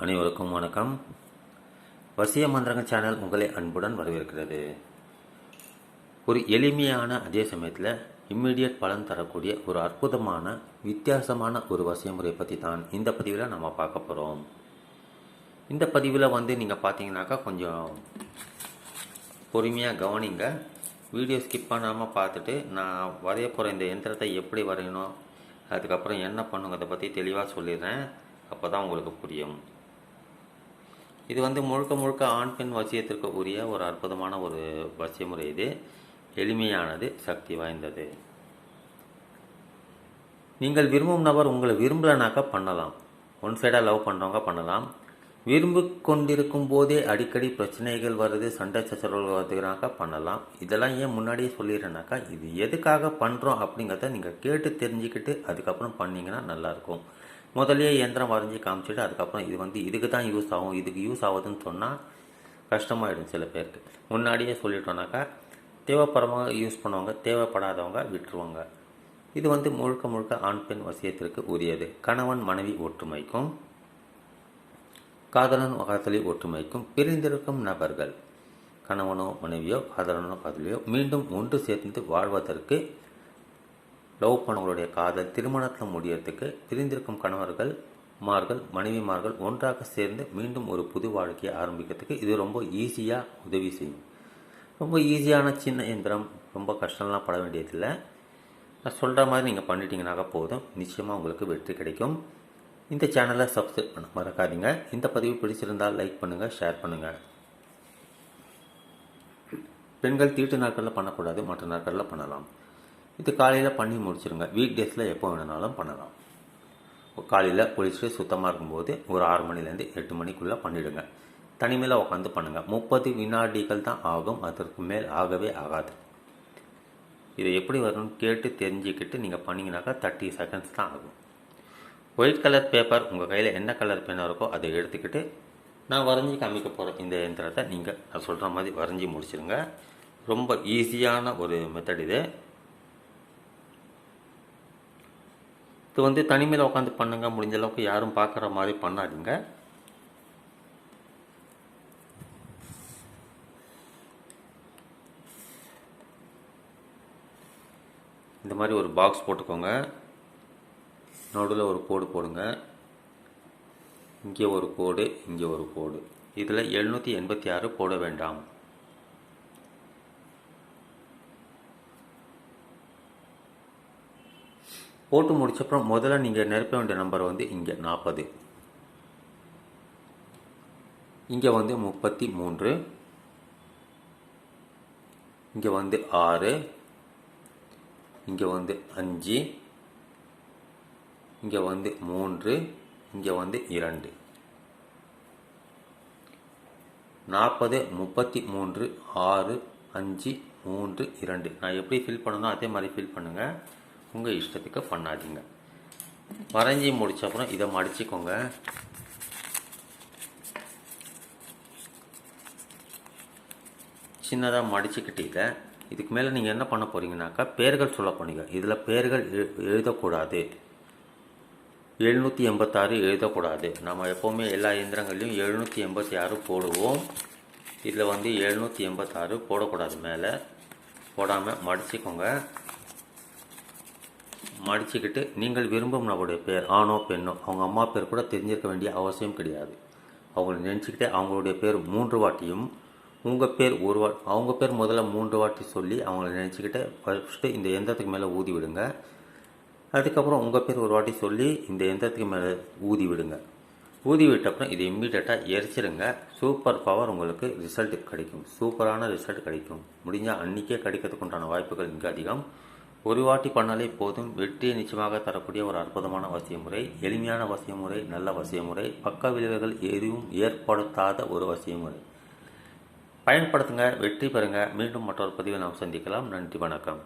அனைவருக்கும் வணக்கம். வசிய மந்திரங்க சேனல் உங்களை அன்புடன் வரவேற்கிறது. ஒரு எளிமையான அதே சமயத்தில் இம்மிடியட் பலன் தரக்கூடிய ஒரு அற்புதமான வித்தியாசமான ஒரு வசிய முறை பற்றி தான் இந்த பதிவில் நம்ம பார்க்க போகிறோம் இந்த பதிவில் வந்து நீங்கள் பார்த்தீங்கன்னாக்கா கொஞ்சம் பொறுமையாக கவனிங்க. வீடியோ ஸ்கிப் பண்ணாமல் பார்த்துட்டு நான் வரைய போகிற இந்த எந்திரத்தை எப்படி வரையணும் அதுக்கப்புறம் என்ன பண்ணுங்கிறத பற்றி தெளிவாக சொல்லிடுறேன். அப்போ தான் உங்களுக்கு புரியும். இது வந்து முழுக்க முழுக்க ஆண் பெண் வசியத்திற்கு உரிய ஒரு அற்புதமான ஒரு வசிய முறை இது. எளிமையானது சக்தி வாய்ந்தது. நீங்கள் விரும்பும் நபர் உங்களை விரும்பலனாக்கா பண்ணலாம். ஒன் சைடாக லவ் பண்ணுறவங்க பண்ணலாம். விரும்பி கொண்டிருக்கும் போதே அடிக்கடி பிரச்சனைகள் வருது சண்டை சச்சரவுகள் வருதுனாக்கா பண்ணலாம். இதெல்லாம் ஏன் முன்னாடியே சொல்லிடுறேனாக்கா இது எதுக்காக பண்ணுறோம் அப்படிங்கிறத நீங்கள் கேட்டு தெரிஞ்சுக்கிட்டு அதுக்கப்புறம் பண்ணிங்கன்னா நல்லாயிருக்கும் முதலே இயந்திரம் வரைஞ்சி காமிச்சிட்டு அதுக்கப்புறம் இது வந்து இதுக்கு தான் யூஸ் ஆகும் இதுக்கு யூஸ் ஆகுதுன்னு சொன்னால் கஷ்டமாயிடும் சில பேருக்கு. முன்னாடியே சொல்லிட்டோன்னாக்கா தேவைப்படுறவங்க யூஸ் பண்ணுவாங்க தேவைப்படாதவங்க விட்டுருவாங்க. இது வந்து முழுக்க முழுக்க ஆண் பெண் வசியத்திற்கு உரியது. கணவன் மனைவி ஒற்றுமைக்கும் காதலன் காதலி ஒற்றுமைக்கும் பிரிந்திருக்கும் நபர்கள். கணவனோ மனைவியோ காதலனோ காதலியோ மீண்டும் ஒன்று சேர்ந்து வாழ்வதற்கு லவ் பண்ணவங்களுடைய காதல் திருமணத்தில் முடியறதுக்கு பிரிந்திருக்கும் கணவர்கள் மார்கள் மனைவிமார்கள் ஒன்றாக சேர்ந்து மீண்டும் ஒரு புது வாழ்க்கையை ஆரம்பிக்கிறதுக்கு இது ரொம்ப ஈஸியாக உதவி செய்யும். ரொம்ப ஈஸியான சின்ன எந்திரம் ரொம்ப கஷ்டம்லாம் பட வேண்டியதில்லை. நான் சொல்கிற மாதிரி நீங்கள் பண்ணிட்டீங்கனாக்க போதும். நிச்சயமாக உங்களுக்கு வெற்றி கிடைக்கும். இந்த சேனலை சப்ஸ்கிரைப் பண்ண மறக்காதீங்க. இந்த பதிவு பிடிச்சிருந்தால் லைக் பண்ணுங்கள் ஷேர் பண்ணுங்கள் பெண்கள் தீட்டு நாட்களில் பண்ணக்கூடாது மற்ற நாட்களில் பண்ணலாம். இது காலையில் பண்ணி முடிச்சுருங்க. வீக் டேஸில் எப்போ வேணுனாலும் பண்ணலாம். காலையில் குளிச்சுட்டு சுத்தமாக இருக்கும்போது ஒரு ஆறு மணிலேருந்து எட்டு மணிக்குள்ளே பண்ணிவிடுங்க தனிமையில் உட்காந்து பண்ணுங்கள் முப்பது வினாடிகள் தான் ஆகும். அதற்கு மேல் ஆகவே ஆகாது. இதை எப்படி வரும்னு கேட்டு தெரிஞ்சுக்கிட்டு நீங்கள் பண்ணிங்கனாக்கா தேர்ட்டி செகண்ட்ஸ் தான் ஆகும். ஒயிட் கலர் பேப்பர் உங்கள் கையில் என்ன கலர் பேனாக இருக்கோ அதை எடுத்துக்கிட்டு நான் வரைஞ்சி காமிக்க போகிற இந்த இயந்திரத்தை நீங்கள் நான் சொல்கிற மாதிரி வரைஞ்சி முடிச்சுருங்க. ரொம்ப ஈஸியான ஒரு மெத்தட் இது. இது வந்து தனிமையில் உட்காந்து பண்ணுங்க முடிஞ்ச அளவுக்கு யாரும் பார்க்குற மாதிரி பண்ணாதீங்க. இந்த மாதிரி ஒரு பாக்ஸ் போட்டுக்கோங்க. நடுவில் ஒரு கோடு போடுங்க. இங்கே ஒரு கோடு இங்கே ஒரு கோடு. இதில் எழுநூற்றி எண்பத்தி ஆறு போட வேண்டாம். போட்டு முடிச்சப்புறம் முதல்ல நீங்கள் நிரப்ப வேண்டிய நம்பர் வந்து இங்கே நாற்பது இங்கே வந்து முப்பத்தி மூன்று. இங்கே வந்து ஆறு. இங்கே வந்து அஞ்சு. இங்கே வந்து மூன்று. இங்கே வந்து இரண்டு. நாற்பது முப்பத்தி மூன்று ஆறு அஞ்சு மூன்று இரண்டு. நான் எப்படி ஃபில் பண்ணணும் அதே மாதிரி ஃபில் பண்ணுங்கள் உங்கள் இஷ்டத்துக்கு பண்ணாதீங்க. வரைஞ்சி முடிச்ச அப்புறம் இதை மடிச்சுக்கோங்க. சின்னதாக மடிச்சுக்கிட்டீங்க. இதுக்கு மேலே நீங்கள் என்ன பண்ண போகிறீங்கனாக்கா பேர்கள் சொல்ல போனீங்க. இதில் பேர்கள் எழு- எழுதக்கூடாது. எழுநூற்றி எண்பத்தாறு எழுதக்கூடாது. நம்ம எப்போவுமே எல்லா இயந்திரங்களையும் எழுநூற்றி எண்பத்தி ஆறு போடுவோம். இதில் வந்து எழுநூற்றி எண்பத்தாறு போடக்கூடாது மேலே. போடாமல் மடிச்சுக்கோங்க. மடிச்சுக்கிட்டு நீங்கள் விரும்பும் நபருடைய பேர் ஆணோ பெண்ணோ அவங்க அம்மா பேர் கூட தெரிஞ்சிருக்க வேண்டிய அவசியம் கிடையாது. அவங்கள நினச்சிக்கிட்டே அவங்களுடைய பேர் மூன்று வாட்டியும் உங்கள் பேர் ஒரு வா அவங்க பேர் முதல்ல மூன்று வாட்டி சொல்லி அவங்கள நினச்சிக்கிட்டு ஃபஸ்ட்டு இந்த எந்திரத்துக்கு மேலே ஊதி விடுங்க. அதுக்கப்புறம் உங்கள் பேர் ஒரு வாட்டி சொல்லி இந்த எந்திரத்துக்கு மேலே ஊதி விடுங்க. ஊதி விட்டப்புறம் இதை இம்மீடியட்டாக எரிச்சிருங்க. சூப்பர் பவர் உங்களுக்கு ரிசல்ட் கிடைக்கும். சூப்பரான ரிசல்ட் கிடைக்கும். முடிஞ்சால் அன்றைக்கே கிடைக்கிறதுக்கு உண்டான வாய்ப்புகள் இங்கே அதிகம். ஒரு வாட்டி பண்ணாலே போதும். வெற்றியை நிச்சயமாக தரக்கூடிய ஒரு அற்புதமான வசிய முறை எளிமையான வசிய முறை நல்ல வசிய முறை பக்க விளைவுகள் எதுவும் ஏற்படுத்தாத ஒரு வசிய முறை பயன்படுத்துங்க வெற்றி பெறுங்க. மீண்டும் மற்றொரு பதிவை நாம் சந்திக்கலாம். நன்றி வணக்கம்.